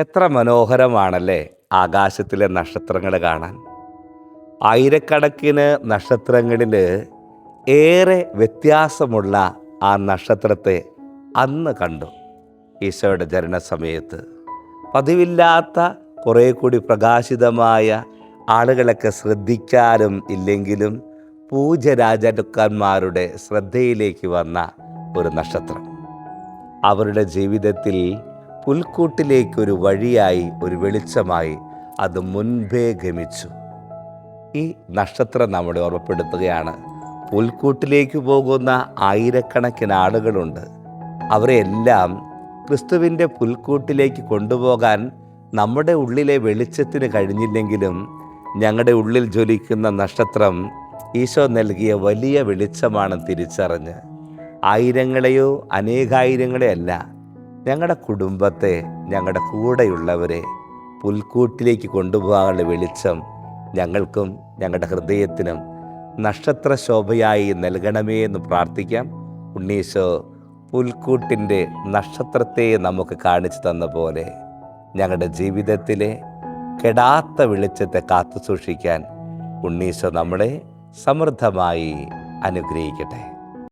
എത്ര മനോഹരമാണല്ലേ ആകാശത്തിലെ നക്ഷത്രങ്ങൾ കാണാൻ. ആയിരക്കണക്കിന് നക്ഷത്രങ്ങളിൽ ഏറെ വ്യത്യാസമുള്ള ആ നക്ഷത്രത്തെ അന്ന് കണ്ടു ഈശോയുടെ ജനന സമയത്ത് പതിവില്ലാത്ത കുറേ കൂടി പ്രകാശിതമായ ആളുകളൊക്കെ ശ്രദ്ധിക്കാനും ഇല്ലെങ്കിലും പൂജരാജാക്കന്മാരുടെ ശ്രദ്ധയിലേക്ക് വന്ന ഒരു നക്ഷത്രം. അവരുടെ ജീവിതത്തിൽ പുൽക്കൂട്ടിലേക്കൊരു വഴിയായി ഒരു വെളിച്ചമായി അത് മുൻപേ ഗമിച്ചു. ഈ നക്ഷത്രം നമ്മളെ ഓർമ്മപ്പെടുത്തുകയാണ്. പുൽക്കൂട്ടിലേക്ക് പോകുന്ന ആയിരക്കണക്കിന് ആളുകളുണ്ട്. അവരെല്ലാം ക്രിസ്തുവിന്റെ പുൽക്കൂട്ടിലേക്ക് കൊണ്ടുപോകാൻ നമ്മുടെ ഉള്ളിലെ വെളിച്ചത്തിന് കഴിഞ്ഞില്ലെങ്കിലും ഞങ്ങളുടെ ഉള്ളിൽ ജ്വലിക്കുന്ന നക്ഷത്രം ഈശോ നൽകിയ വലിയ വെളിച്ചമാണ് തിരിച്ചറിഞ്ഞ്. ആയിരങ്ങളെയോ അനേകായിരങ്ങളെയല്ല ഞങ്ങളുടെ കുടുംബത്തെ ഞങ്ങളുടെ കൂടെയുള്ളവരെ പുൽക്കൂട്ടിലേക്ക് കൊണ്ടുപോകാനുള്ള വെളിച്ചം ഞങ്ങൾക്കും ഞങ്ങളുടെ ഹൃദയത്തിനും നക്ഷത്ര ശോഭയായി നൽകണമേ എന്ന് പ്രാർത്ഥിക്കാം. ഉണ്ണീശോ പുൽക്കൂട്ടിന്റെ നക്ഷത്രത്തെ നമുക്ക് കാണിച്ചു തന്ന പോലെ ഞങ്ങളുടെ ജീവിതത്തിലെ കെടാത്ത വെളിച്ചത്തെ കാത്തു സൂക്ഷിക്കാൻ ഉണ്ണീശോ നമ്മളെ സമൃദ്ധമായി അനുഗ്രഹിക്കട്ടെ.